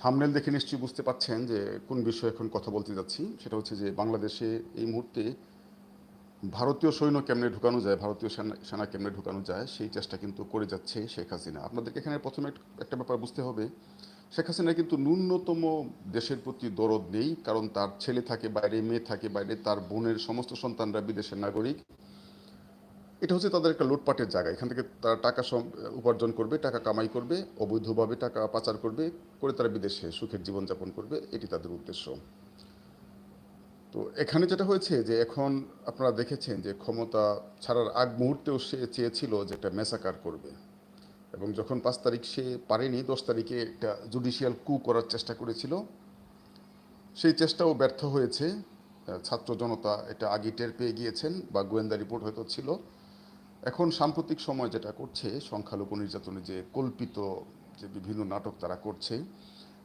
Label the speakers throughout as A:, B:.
A: Thumbnail দেখে নিশ্চয়ই বুঝতে পাচ্ছেন যে কোন বিষয়ে এখন কথা বলতে যাচ্ছি। সেটা হচ্ছে যে বাংলাদেশে এই মুহূর্তে ভারতীয় সৈন্য কেমনে ঢুকানো যায়, ভারতীয় সেনা সেনা কেমনে ঢুকানো যায়, সেই চেষ্টা কিন্তু করে যাচ্ছে শেখ হাসিনা। আপনাদেরকে এখানে প্রথমে একটা ব্যাপার বুঝতে হবে, শেখ হাসিনা কিন্তু ন্যূনতম দেশের প্রতি দরদ নেই, কারণ তার ছেলে থাকে, বাইরে মেয়ে থাকে, বাইরে তার বোনের সমস্ত সন্তানরা বিদেশের নাগরিক। এটা হচ্ছে তাদের একটা লুটপাটের জায়গা। এখান থেকে তারা টাকা উপার্জন করবে, টাকা কামাই করবে, অবৈধভাবে টাকা পাচার করবে, করে তারা বিদেশে সুখের জীবনযাপন করবে, এটি তাদের উদ্দেশ্য। তো এখানে যেটা হয়েছে যে এখন আপনারা দেখেছেন যে ক্ষমতা ছাড়ার আগ মুহূর্তেও সে চেয়েছিল যে একটা মেসাকার করবে। এবং যখন পাঁচ তারিখ সে পারেনি, দশ তারিখে একটা জুডিশিয়াল কু করার চেষ্টা করেছিল। সেই চেষ্টাও ব্যর্থ হয়েছে। ছাত্র জনতা এটা আগে টের পেয়ে গিয়েছেন বা গোয়েন্দা রিপোর্ট হয়তো ছিল। এখন সাম্প্রতিক সময় যেটা করছে, সংখ্যালঘু নির্যাতনে যে কল্পিত যে বিভিন্ন নাটক তারা করছে,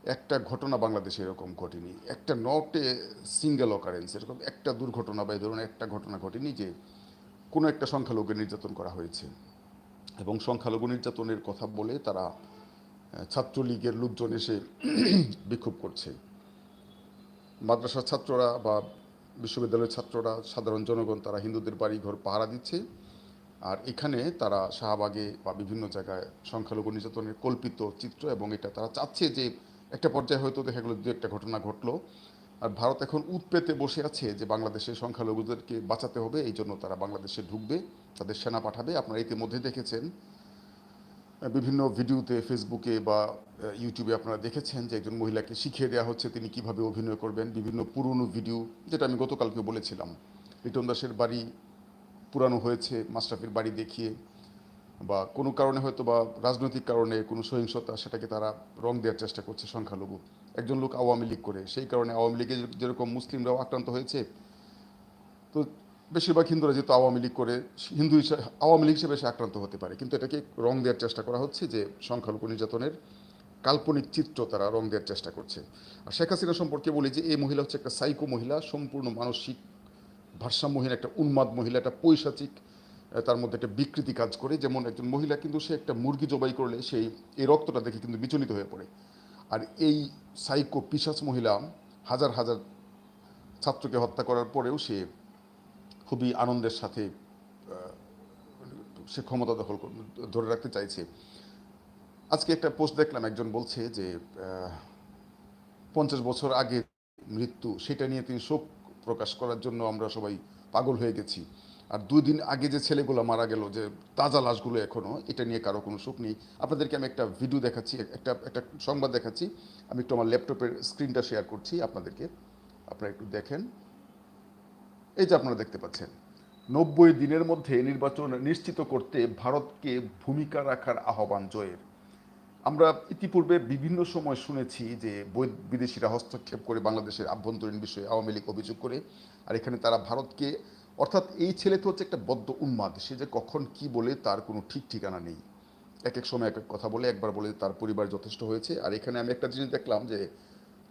A: একটা ঘটনা বাংলাদেশে এরকম ঘটেনি। একটা নট সিঙ্গেল অকারেন্স এরকম একটা দুর্ঘটনা বা এই ধরনের একটা ঘটনা ঘটেনি যে কোনো একটা সংখ্যালঘু নির্যাতন করা হয়েছে। এবং সংখ্যালঘু নির্যাতনের কথা বলে তারা ছাত্রলীগের লোকজন এসে বিক্ষোভ করছে। মাদ্রাসার ছাত্ররা বা বিশ্ববিদ্যালয়ের ছাত্ররা, সাধারণ জনগণ, তারা হিন্দুদের বাড়ি ঘর পাহারা দিচ্ছে। আর এখানে তারা শাহবাগে বা বিভিন্ন জায়গায় সংখ্যালঘু নির্যাতনের কল্পিত চিত্র এবং এটা তারা চাচ্ছে যে একটা পর্যায়ে হয়তো দেখা গেলো দু একটা ঘটনা ঘটলো। আর ভারত এখন উৎপেতে বসে আছে যে বাংলাদেশের সংখ্যালঘুদেরকে বাঁচাতে হবে, এই জন্য তারা বাংলাদেশে ঢুকবে, তাদের সেনা পাঠাবে। আপনারা ইতিমধ্যে দেখেছেন, বিভিন্ন ভিডিওতে ফেসবুকে বা ইউটিউবে আপনারা দেখেছেন যে একজন মহিলাকে শিখিয়ে দেওয়া হচ্ছে তিনি কীভাবে অভিনয় করবেন, বিভিন্ন পুরনো ভিডিও, যেটা আমি গতকালকে বলেছিলাম। লিটন দাসের বাড়ি পুরানো হয়েছে, মাশরাফির বাড়ি দেখিয়ে বা কোনো কারণে হয়তো বা রাজনৈতিক কারণে কোনো সহিংসতা সেটাকে তারা রং দেওয়ার চেষ্টা করছে সংখ্যালঘু। একজন লোক আওয়ামী লীগ করে, সেই কারণে আওয়ামী লীগে যেরকম মুসলিমরাও আক্রান্ত হয়েছে, তো বেশিরভাগ হিন্দুরা যেহেতু আওয়ামী লীগ করে, হিন্দু হিসেবে আওয়ামী লীগ হিসেবে সে আক্রান্ত হতে পারে। কিন্তু এটাকে রং দেওয়ার চেষ্টা করা হচ্ছে যে সংখ্যালঘু নির্যাতনের কাল্পনিক চিত্র তারা রং দেওয়ার চেষ্টা করছে। আর শেখ হাসিনা সম্পর্কে বলি যে, এই মহিলা হচ্ছে একটা সাইকো মহিলা, সম্পূর্ণ মানসিক ভারসাম্যহীন একটা উন্মাদ মহিলা, একটা পৈশাচিক তার মধ্যে একটা বিকৃতি কাজ করে। যেমন একজন মহিলা কিন্তু সে একটা মুরগি জবাই করলে সেই এই রক্তটা দেখে কিন্তু বিচলিত হয়ে পড়ে। আর এই সাইকো পিসাচ মহিলা হাজার হাজার ছাত্রকে হত্যা করার পরেও সে খুবই আনন্দের সাথে সে ক্ষমতা দখল ধরে রাখতে চাইছে। আজকে একটা পোস্ট দেখলাম, একজন বলছে যে পঞ্চাশ বছর আগে মৃত্যু, সেটা নিয়ে তিনি শোক প্রকাশ করার জন্য আমরা সবাই পাগল হয়ে গেছি। আর দুই দিন আগে যে ছেলেগুলো মারা গেল, যে তাজা লাশগুলো এখনও এটা নিয়ে কারও কোনো সুখ নেই। আপনাদেরকে আমি একটা ভিডিও দেখাচ্ছি, একটা একটা সংবাদ দেখাচ্ছি। আমি একটু আমার ল্যাপটপের স্ক্রিনটা শেয়ার করছি আপনাদেরকে। আপনারা একটু দেখেন। এই যে আপনারা দেখতে পাচ্ছেন। নব্বই দিনের মধ্যে নির্বাচন নিশ্চিত করতে ভারতকে ভূমিকা রাখার আহ্বান জয়ের। আমরা ইতিপূর্বে বিভিন্ন সময় শুনেছি যে বিদেশিরা হস্তক্ষেপ করে বাংলাদেশের আভ্যন্তরীণ বিষয়ে আওয়ামী লীগ অভিযোগ করে, আর এখানে তারা ভারতকে, অর্থাৎ এই ছেলে তো হচ্ছে একটা বদ্ধ উন্মাদ, সে যে কখন কি বলে তার কোনো ঠিক ঠিকানা নেই। এক এক সময় এক এক কথা বলে, একবার বলে তার পরিবার যথেষ্ট হয়েছে। আর এখানে আমি একটা জিনিস দেখলাম যে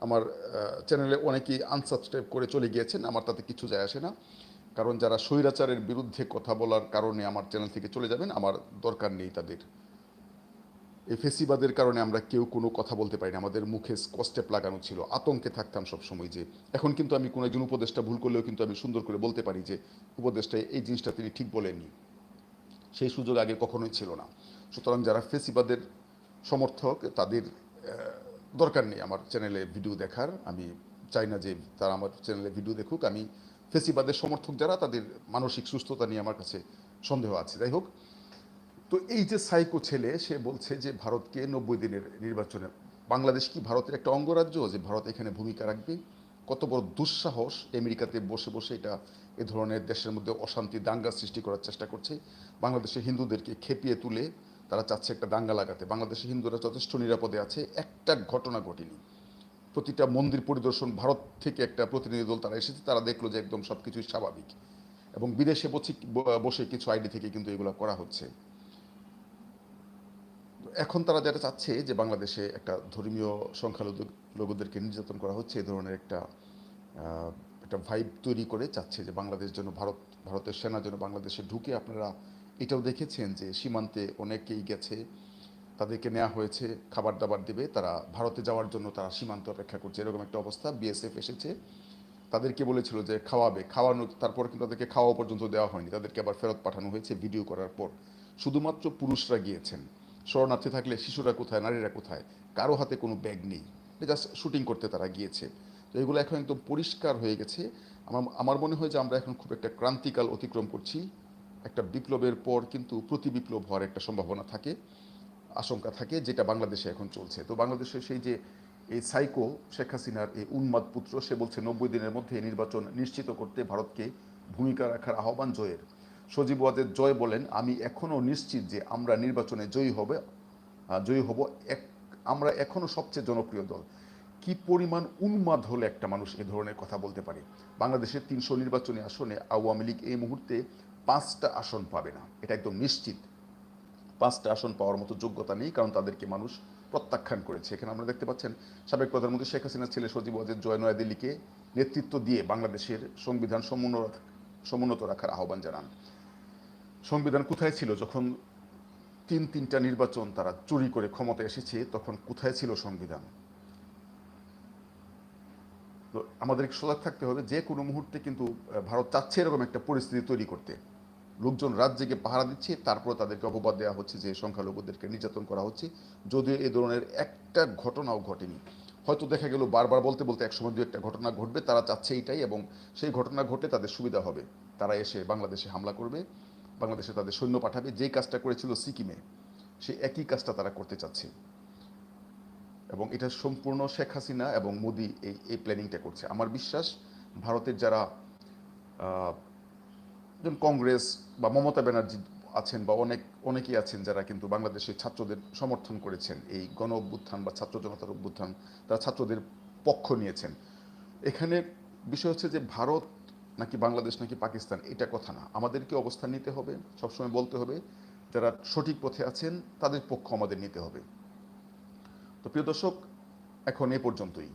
A: আমার চ্যানেলে অনেকেই আনসাবস্ক্রাইব করে চলে গিয়েছেন, আমার তাতে কিছু যায় আসে না। কারণ যারা স্বৈরাচারের বিরুদ্ধে কথা বলার কারণে আমার চ্যানেল থেকে চলে যাবেন, আমার দরকার নেই তাদের। ফেসিবাদের কারণে আমরা কেউ কোনো কথা বলতে পারি না আমাদের মুখে স্কস্টেপ লাগানো ছিল। আতঙ্কে থাকতাম সব সময় যে, এখন কিন্তু আমি কোনো একজন উপদেষ্টা ভুল করলেও কিন্তু আমি সুন্দর করে বলতে পারি যে, উপদেষ্টা, এই জিনিসটা তিনি ঠিক বলেননি। সেই সুযোগ আগে কখনোই ছিল না। সুতরাং যারা ফেসিবাদের সমর্থক, তাদের দরকার নেই আমার চ্যানেলে ভিডিও দেখার। আমি চাই না যে তারা আমার চ্যানেলে ভিডিও দেখুক। আমি ফেসিবাদের সমর্থক যারা, তাদের মানসিক সুস্থতা নিয়ে আমার কাছে সন্দেহ আছে। যাই হোক তো এই যে সাইকো ছেলে, সে বলছে যে ভারতকে নব্বই দিনের নির্বাচনে, বাংলাদেশ কি ভারতের একটা অঙ্গরাজ্য যে ভারত এখানে ভূমিকা রাখবে? কত বড় দুঃসাহস আমেরিকাতে বসে বসে এটা, এ ধরনের দেশের মধ্যে অশান্তি, দাঙ্গা সৃষ্টি করার চেষ্টা করছে। বাংলাদেশের হিন্দুদেরকে খেপিয়ে তুলে তারা চাচ্ছে একটা দাঙ্গা লাগাতে। বাংলাদেশের হিন্দুরা যথেষ্ট নিরাপদে আছে, একটা ঘটনা ঘটেনি। প্রতিটা মন্দির পরিদর্শন, ভারত থেকে একটা প্রতিনিধি দল তারা এসেছে, তারা দেখল যে একদম সব কিছুই স্বাভাবিক। এবং বিদেশে বসে কিছু আইডি থেকে কিন্তু এগুলো করা হচ্ছে। এখন তারা যেটা চাচ্ছে যে বাংলাদেশে একটা ধর্মীয় সংখ্যালঘু লোকদেরকে নির্যাতন করা হচ্ছে, এ ধরনের একটা একটা ভাইব তৈরি করে চাচ্ছে যে বাংলাদেশ যেন ভারত, ভারতের সেনা যেন বাংলাদেশে ঢুকে। আপনারা এটাও দেখেছেন যে সীমান্তে অনেকেই গেছে, তাদেরকে নেওয়া হয়েছে, খাবার দাবার দেবে, তারা ভারতে যাওয়ার জন্য তারা সীমান্ত অপেক্ষা করছে। এরকম একটা অবস্থা বিএসএফ এসেছে। তাদেরকে বলেছিল যে খাওয়াবে। খাওয়ানো, তারপর কিন্তু তাদেরকে খাওয়া পর্যন্ত দেওয়া হয়নি। তাদেরকে আবার ফেরত পাঠানো হয়েছে, ভিডিও করার পর। শুধুমাত্র পুরুষরা গিয়েছেন। শরণার্থী থাকলে শিশুরা কোথায়, নারীরা কোথায়? কারও হাতে কোনো ব্যাগ নেই। জাস্ট শুটিং করতে তারা গিয়েছে। তো এগুলো এখন একদম পরিষ্কার হয়ে গেছে। আমার আমার মনে হয় যে আমরা এখন খুব একটা ক্রান্তিকাল অতিক্রম করছি। একটা বিপ্লবের পর কিন্তু প্রতি বিপ্লব হওয়ার একটা সম্ভাবনা থাকে, আশঙ্কা থাকে, যেটা বাংলাদেশে এখন চলছে। তো বাংলাদেশে সেই যে এই সাইকো শেখ হাসিনার এই উন্মাদ পুত্র, সে বলছে নব্বই দিনের মধ্যে নির্বাচন নিশ্চিত করতে ভারতকে ভূমিকা রাখার আহ্বান জয়ের। সজীব ওয়াজেদ জয় বলেন, আমি এখনও নিশ্চিত যে আমরা নির্বাচনে জয়ী হবে জয়ী হব এক, আমরা এখনও সবচেয়ে জনপ্রিয় দল। কি পরিমাণ উন্মাদ হলে একটা মানুষ এ ধরনের কথা বলতে পারে? বাংলাদেশের তিনশো নির্বাচনী আসনে আওয়ামী লীগ এই মুহূর্তে পাঁচটা আসন পাবে না। এটা একদম নিশ্চিত। পাঁচটা আসন পাওয়ার মতো যোগ্যতা নেই, কারণ তাদেরকে মানুষ প্রত্যাখ্যান করেছে। এখানে আমরা দেখতে পাচ্ছেন, সাবেক প্রধানমন্ত্রী শেখ হাসিনার ছেলে সজীব ওয়াজেদ জয় নয়াদিল্লিকে নেতৃত্ব দিয়ে বাংলাদেশের সংবিধান সমুন্নত সমুন্নত রাখার আহ্বান জানান। সংবিধান কোথায় ছিল? যখন তিন তিনটা নির্বাচন তারা চুরি করে ক্ষমতা এসেছে, তখন কোথায় ছিল সংবিধান? তো আমাদের সজাগ থাকতে হবে, যে কোনো মুহূর্তে কিন্তু ভারত চাচ্ছে এরকম একটা পরিস্থিতি তৈরি করতে। লোকজন জেগে পাহারা দিচ্ছে, তারপর তাদেরকে অপবাদ দেওয়া হচ্ছে যে সংখ্যালঘুদেরকে নির্যাতন করা হচ্ছে। যদিও এই ধরনের একটা ঘটনাও ঘটেনি। হয়তো দেখা গেল বারবার বলতে বলতে একসময় দু একটা ঘটনা ঘটবে, তারা চাচ্ছে এইটাই এবং সেই ঘটনা ঘটে তাদের সুবিধা হবে। তারা এসে বাংলাদেশে হামলা করবে। বাংলাদেশে তাদের সৈন্য পাঠাবে। যেই কাজটা করেছিল সিকিমে, সেই একই কাজটা তারা করতে চাচ্ছে। এবং এটা সম্পূর্ণ শেখ হাসিনা এবং মোদি এই এই প্ল্যানিংটা করছে। আমার বিশ্বাস ভারতের যারা যেমন কংগ্রেস বা মমতা ব্যানার্জি আছেন বা অনেক, অনেকেই আছেন যারা কিন্তু বাংলাদেশের ছাত্রদের সমর্থন করেছেন, এই গণ অভ্যুত্থান বা ছাত্র জনতার অভ্যুত্থান, তারা ছাত্রদের পক্ষ নিয়েছেন। এখানে বিষয় হচ্ছে যে ভারত নাকি বাংলাদেশ, নাকি পাকিস্তান, এটা কথা না। আমাদেরকে অবস্থান নিতে হবে, সবসময় বলতে হবে, যারা সঠিক পথে আছেন, তাদের পক্ষ আমাদের নিতে হবে। তো প্রিয় দর্শক, এখন এ পর্যন্তই।